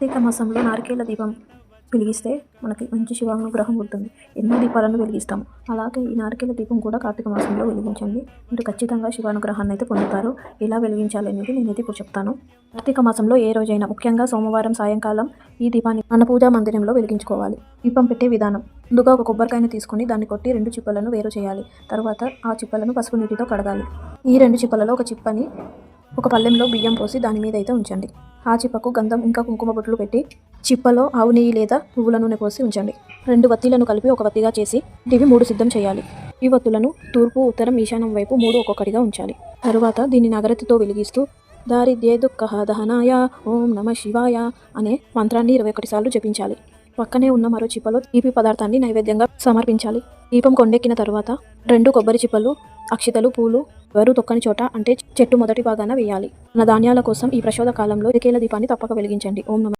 కార్తీక మాసంలో నారికేల దీపం వెలిగిస్తే మనకి మంచి శివానుగ్రహం ఉంటుంది. ఎన్నో దీపాలను వెలిగిస్తాము. అలాగే ఈ నారికేల దీపం కూడా కార్తీక మాసంలో వెలిగించండి. మీరు ఖచ్చితంగా శివానుగ్రహాన్ని అయితే పొందుతారు. ఎలా వెలిగించాలి అనేది నేనైతే ఇప్పుడు చెప్తాను. కార్తీక మాసంలో ఏ రోజైనా ముఖ్యంగా సోమవారం సాయంకాలం ఈ దీపాన్ని మన పూజా మందిరంలో వెలిగించుకోవాలి. దీపం పెట్టే విధానం. ముందుగా ఒక కొబ్బరికాయను తీసుకొని దాన్ని కొట్టి రెండు చిప్పలను వేరు చేయాలి. తర్వాత ఆ చిప్పలను పసుపు నీటితో కడగాలి. ఈ రెండు చిప్పలలో ఒక చిప్పని ఒక పళ్ళెంలో బియ్యం పోసి దాని మీద అయితే ఉంచండి. ఆ చిప్పకు గంధం ఇంకా కుంకుమ బొట్లు పెట్టి చిప్పలో ఆవు నెయ్యి లేదా పువ్వుల నూనె పోసి ఉంచండి. రెండు వత్తిలను కలిపి ఒక వత్తిగా చేసి ఇవి మూడు సిద్ధం చేయాలి. ఈ వత్తులను తూర్పు ఉత్తరం ఈశాన్యం వైపు మూడు ఒక్కొక్కటిగా ఉంచాలి. తరువాత దీన్ని నగరతితో వెలిగిస్తూ దారిద్ర్యే దుఃఖ దహనాయ ఓం నమ శివాయ అనే మంత్రాన్ని ఇరవై ఒకటి సార్లు జపించాలి. పక్కనే ఉన్న మరో చిప్పలో తీపి పదార్థాన్ని నైవేద్యంగా సమర్పించాలి. దీపం కొండెక్కిన తరువాత రెండు కొబ్బరి చిప్పలు అక్షితలు పూలు ఎవరు తొక్కని చోట అంటే చెట్టు మొదటి భాగాన వేయాలి. మన ధాన్యాల కోసం ఈ ప్రశోధ కాలంలో ఇరికేల దీపాన్ని తప్పక వెలిగించండి. ఓం నమ